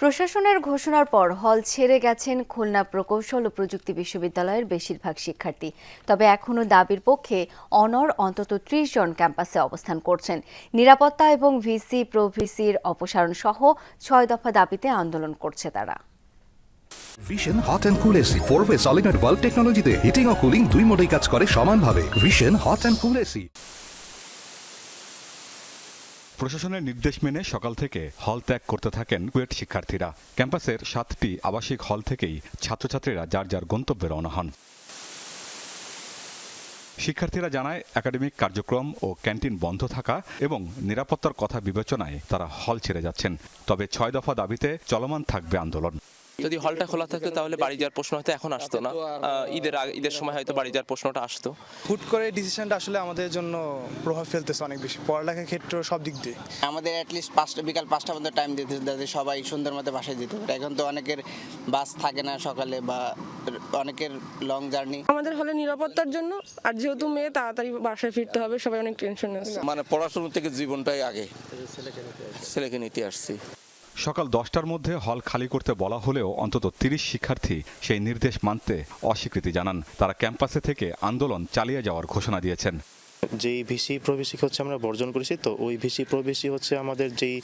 প্রশাসনের ঘোষণার পর হল ছেড়ে গেছেন খুলনা প্রকৌশল ও প্রযুক্তি বিশ্ববিদ্যালয়ের বেশিরভাগ শিক্ষার্থী। তবে এখনও দাবির পক্ষে অনর অন্তত ত্রিশ জন ক্যাম্পাসে অবস্থান করছেন। নিরাপত্তা এবং ভিসি প্রভিসির অপসারণ সহ ছয় দফা দাবিতে আন্দোলন করছে তারা। Vision hot and cool AC four way solid টেকনোলজিতে হিটিং ও কুলিং দুই মোডেই কাজ করে সমানভাবে। Vision hot and cool AC প্রশাসনের নির্দেশ মেনে সকাল থেকে হল ত্যাগ করতে থাকেন কুয়েট শিক্ষার্থীরা। ক্যাম্পাসের সাতটি আবাসিক হল থেকেই ছাত্রছাত্রীরা যার যার গন্তব্যে রওনা হন। শিক্ষার্থীরা জানায়, একাডেমিক কার্যক্রম ও ক্যান্টিন বন্ধ থাকা এবং নিরাপত্তার কথা বিবেচনায় তারা হল ছেড়ে যাচ্ছেন। তবে ছয় দফা দাবিতে চলমান থাকবে আন্দোলন। যদি হলটা খোলা থাকতো তাহলে বাড়ি যাওয়ার প্রশ্ন হয়তো এখন আসতো না। আহ, ঈদের আগে- ঈদের সময় হয়তো বাড়ি যাওয়ার প্রশ্নটা আসতো। হুট করে ডিসিশনটা আসলে আমাদের জন্য প্রভাব ফেলতেছে অনেক বেশি। পড়ালেখার ক্ষেত্রে সব দিক দিয়ে। আমাদের অ্যাটলিস্ট পাঁচটা বিকাল পাঁচটা মতো টাইম দিতে যাতে সবাই সুন্দর মতো বাসায় যেতে পারে। এখন তো অনেকের বাস থাকে না সকালে বা অনেকের লং জার্নি আমাদের হলে নিরাপত্তার জন্য আর যেহেতু মেয়ে তাড়াতাড়ি বাসায় ফিরতে হবে। সবাই অনেক টেনশন আছে। মানে পড়াশোনা থেকে জীবনটাই আগে। ছেলেকে নিতে আসছি। সকাল দশটার মধ্যে হল খালি করতে বলা হলেও অন্তত তিরিশ শিক্ষার্থী সেই নির্দেশ মানতে অস্বীকৃতি জানান। তারা ক্যাম্পাসে থেকে আন্দোলন চালিয়ে যাওয়ার ঘোষণা দিয়েছেন। যেই ভিসি প্রবেশিকে হচ্ছে আমরা বর্জন করেছি তো ওই ভিসি প্রবেশি হচ্ছে আমাদের যেই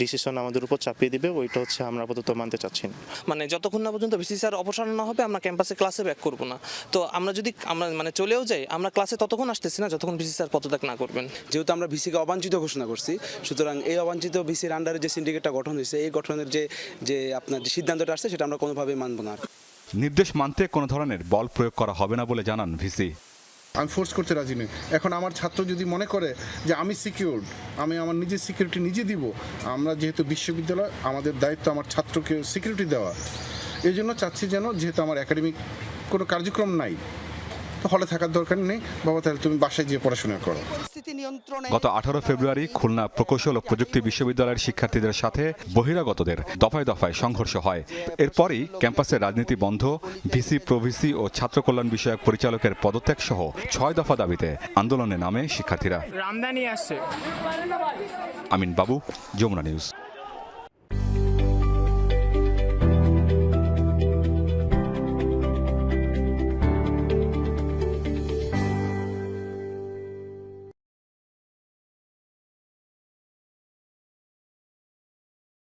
ডিসিশন আমাদের উপর চাপিয়ে দিবে ওইটা হচ্ছে আমরা আপাতত মানতে চাচ্ছি না। মানে যতক্ষণ না পর্যন্ত বিসিসিআর অপসারণ না হবে আমরা ক্যাম্পাসে ক্লাসে ব্যাক করব না। তো আমরা যদি আমরা মানে চলেও যাই আমরা ক্লাসে ততক্ষণ আসতেছি না যতক্ষণ বিসিসিআর পদত্যাগ না করবেন। যেহেতু আমরা ভিসিকে অবাঞ্ছিত ঘোষণা করছি সুতরাং এই অবাঞ্ছিত ভিসির আন্ডারে যে সিন্ডিকেটটা গঠন হয়েছে এই গঠনের যে যে আপনার যে সিদ্ধান্তটা আসছে সেটা আমরা কোনোভাবেই মানব না। নির্দেশ মানতে কোনো ধরনের বল প্রয়োগ করা হবে না বলে জানান ভিসি আমি ফোর্স করতে রাজি নই। এখন আমার ছাত্র যদি মনে করে যে আমি সিকিউরড আমি আমার নিজের সিকিউরিটি নিজে দিব, আমরা যেহেতু বিশ্ববিদ্যালয়, আমাদের দায়িত্ব আমার ছাত্রকে সিকিউরিটি দেওয়া। এই জন্য চাচ্ছি যেন যেহেতু আমার একাডেমিক কোনো কার্যক্রম নাই হলে থাকার দরকার নেই। বাবা, তাহলে তুমি বাসায় গিয়ে পড়াশোনা করো। গত আঠারো ফেব্রুয়ারি খুলনা প্রকৌশল ও প্রযুক্তি বিশ্ববিদ্যালয়ের শিক্ষার্থীদের সাথে বহিরাগতদের দফায় দফায় সংঘর্ষ হয়। এরপরই ক্যাম্পাসে রাজনীতি বন্ধ ভিসি প্রভিসি ও ছাত্র কল্যাণ বিষয়ক পরিচালকের পদত্যাগ সহ ছয় দফা দাবিতে আন্দোলনে নামে শিক্ষার্থীরা। রামদানি আসছে। আমিন বাবু যমুনা নিউজ।